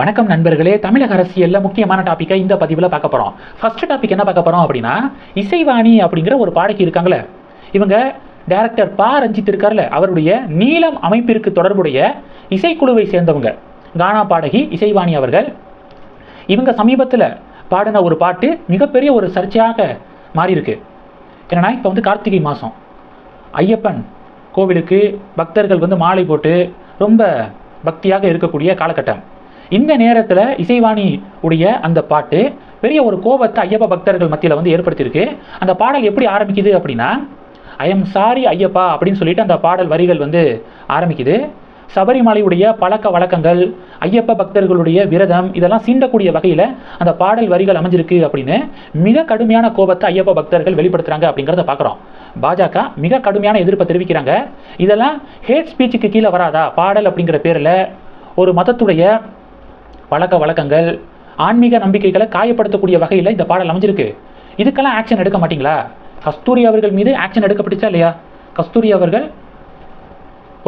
வணக்கம் நண்பர்களே. தமிழக அரசியலில் முக்கியமான டாப்பிக்கை இந்த பதிவில் பார்க்க போகிறோம் ஃபர்ஸ்ட் டாபிக் என்ன பார்க்க போகிறோம் அப்படின்னா இசைவாணி அப்படிங்கிற ஒரு பாடகி இருக்காங்களே இவங்க டைரக்டர் பா. ரஞ்சித் இருக்கார்ல. அவருடைய நீளம் அமைப்பிற்கு தொடர்புடைய இசைக்குழுவை சேர்ந்தவங்க. கானா பாடகி இசைவாணி அவர்கள். இவங்க சமீபத்தில் பாடின ஒரு பாட்டு மிகப்பெரிய ஒரு சர்ச்சையாக மாறியிருக்கு. என்னன்னா இப்போ வந்து கார்த்திகை மாதம் ஐயப்பன் கோவிலுக்கு பக்தர்கள் வந்து மாலை போட்டு ரொம்ப பக்தியாக இருக்கக்கூடிய காலகட்டம். இந்த நேரத்தில் இசைவாணி உடைய அந்த பாட்டு பெரிய ஒரு கோபத்தை ஐயப்ப பக்தர்கள் மத்தியில் வந்து ஏற்படுத்தியிருக்கு. அந்த பாடல் எப்படி ஆரம்பிக்குது அப்படின்னா ஐ எம் சாரி ஐயப்பா அப்படின்னு சொல்லிட்டு அந்த பாடல் வரிகள் வந்து ஆரம்பிக்குது. சபரிமலையுடைய பழக்க வழக்கங்கள் ஐயப்ப பக்தர்களுடைய விரதம் இதெல்லாம் சீண்டக்கூடிய வகையில் அந்த பாடல் வரிகள் அமைஞ்சிருக்கு அப்படின்னு மிக கடுமையான கோபத்தை ஐயப்ப பக்தர்கள் வெளிப்படுத்துறாங்க அப்படிங்கிறத பார்க்குறோம் பாஜக மிக கடுமையான எதிர்ப்பை தெரிவிக்கிறாங்க. இதெல்லாம் ஹேட் ஸ்பீச்சுக்கு கீழே வராதா? பாடல் அப்படிங்கிற பேரில் ஒரு மதத்துடைய பழக்க வழக்கங்கள் ஆன்மீக நம்பிக்கைகளை காயப்படுத்தக்கூடிய வகையில் இந்த பாடல் அமைஞ்சிருக்கு. இதுக்கெல்லாம் ஆக்ஷன் எடுக்க மாட்டீங்களா? கஸ்தூரி அவர்கள் மீது ஆக்ஷன் எடுக்கப்பட்டுச்சா இல்லையா? கஸ்தூரி அவர்கள்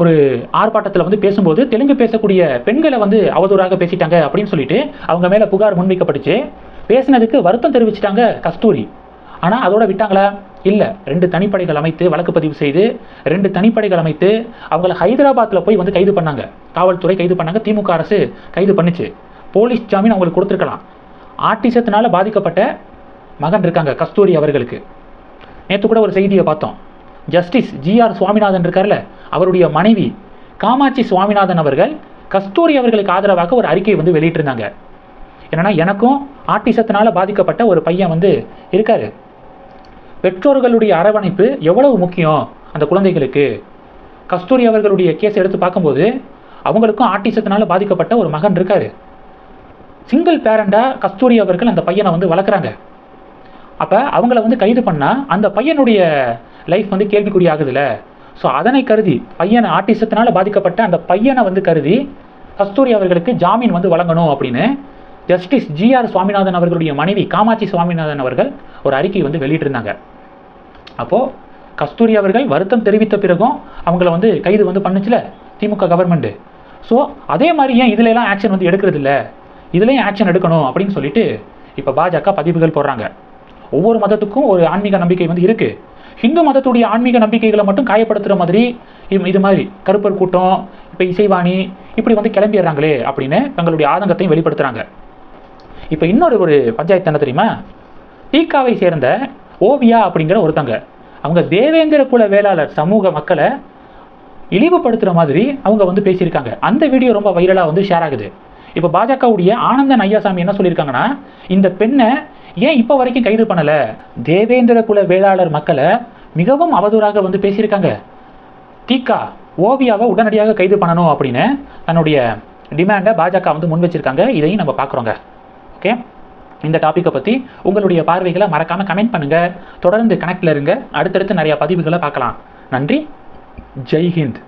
ஒரு ஆர்ப்பாட்டத்தில் வந்து பேசும்போது தெலுங்கு பேசக்கூடிய பெண்களை வந்து அவதூறாக பேசிட்டாங்க அப்படின்னு சொல்லிட்டு அவங்க மேலே புகார் முன்வைக்கப்பட்டுச்சு. பேசினதுக்கு வருத்தம் தெரிவிச்சிட்டாங்க கஸ்தூரி. ஆனால் அதோட விட்டாங்களா? இல்லை. ரெண்டு தனிப்படைகள் அமைத்து வழக்கு பதிவு செய்து ரெண்டு தனிப்படைகள் அமைத்து அவங்கள ஹைதராபாத்தில் போய் வந்து கைது பண்ணாங்க. காவல்துறை கைது பண்ணாங்க. திமுக அரசு கைது பண்ணுச்சு. போலீஸ் ஜாமீன் அவங்களுக்கு கொடுத்துருக்கலாம். ஆட்டிசத்தினால பாதிக்கப்பட்ட மகன் இருக்காங்க கஸ்தூரி அவர்களுக்கு. நேற்று கூட ஒரு செய்தியை பார்த்தோம். ஜஸ்டிஸ் ஜிஆர் சுவாமிநாதன் இருக்கார்ல அவருடைய மனைவி காமாட்சி சுவாமிநாதன் அவர்கள் கஸ்தூரி அவர்களுக்கு ஆதரவாக ஒரு அறிக்கை வந்து வெளியிட்டிருந்தாங்க. என்னன்னா எனக்கும் ஆட்டிசத்தினால பாதிக்கப்பட்ட ஒரு பையன் வந்து இருக்காரு. பெற்றோர்களுடைய அரவணைப்பு எவ்வளவு முக்கியம் அந்த குழந்தைகளுக்கு? கஸ்தூரி அவர்களுடைய கேஸ் எடுத்து பார்க்கும்போது அவங்களுக்கும் ஆட்டிசத்தினால பாதிக்கப்பட்ட ஒரு மகன் இருக்காரு. சிங்கிள் பேரண்டாக கஸ்தூரி அவர்கள் அந்த பையனை வந்து வளர்க்குறாங்க. அப்போ அவங்கள வந்து கைது பண்ணால் அந்த பையனுடைய லைஃப் வந்து கேள்விக்குறி ஆகுதுல்ல ஸோ அதனை கருதி பையனை ஆர்டிசத்தினால் பாதிக்கப்பட்ட அந்த பையனை வந்து கருதி கஸ்தூரி அவர்களுக்கு ஜாமீன் வந்து வழங்கணும் அப்படின்னு ஜஸ்டிஸ் ஜிஆர் சுவாமிநாதன் அவர்களுடைய மனைவி காமாட்சி சுவாமிநாதன் அவர்கள் ஒரு அறிக்கை வந்து வெளியிட்டிருந்தாங்க. அப்போது கஸ்தூரி அவர்கள் வருத்தம் தெரிவித்த பிறகும் அவங்கள வந்து கைது வந்து பண்ணுச்சுல திமுக கவர்மெண்ட்டு ஸோ அதே மாதிரி ஏன் இதுலலாம் ஆக்ஷன் வந்து எடுக்கிறது இல்லை இதுலேயும் ஆக்ஷன் எடுக்கணும் அப்படின்னு சொல்லிட்டு இப்போ பாஜக பதிவுகள் போடுறாங்க. ஒவ்வொரு மதத்துக்கும் ஒரு ஆன்மீக நம்பிக்கை வந்து இருக்கு. ஹிந்து மதத்துடைய ஆன்மீக நம்பிக்கைகளை மட்டும் காயப்படுத்துகிற மாதிரி இது- இது மாதிரி கருப்பர் கூட்டம் இப்போ இசைவாணி இப்படி வந்து கிளம்பிடுறாங்களே அப்படின்னு தங்களுடைய ஆதங்கத்தையும் வெளிப்படுத்துகிறாங்க இப்போ இன்னொரு ஒரு பஞ்சாயத்து என்ன தெரியுமா? தீக்காவை சேர்ந்த ஓவியா அப்படிங்கிற ஒருத்தங்க. அவங்க தேவேந்திர குல வேளாளர் சமூக மக்களை இழிவுபடுத்துகிற மாதிரி அவங்க வந்து பேசியிருக்காங்க. அந்த வீடியோ ரொம்ப வைரலாக வந்து ஷேர் ஆகுது. இப்போ பாஜகவுடைய ஆனந்தன் ஐயாசாமி என்ன சொல்லியிருக்காங்கன்னா இந்த பெண்ணை ஏன் இப்போ வரைக்கும் கைது பண்ணலை? தேவேந்திர குல வேளாளர் மக்களை மிகவும் அவதூறாக வந்து பேசியிருக்காங்க. தீக்கா ஓவியாவை உடனடியாக கைது பண்ணணும் அப்படின்னு தன்னுடைய டிமாண்டை பாஜக வந்து முன் வச்சிருக்காங்க. இதையும் நம்ம பார்க்குறோங்க. ஓகே இந்த டாப்பிக்கை பற்றி உங்களுடைய பார்வைகளை மறக்காமல் கமெண்ட் பண்ணுங்கள் தொடர்ந்து கனெக்டில் இருங்க. அடுத்தடுத்து நிறையா பதிவுகளை பார்க்கலாம். நன்றி. ஜெய்ஹிந்த்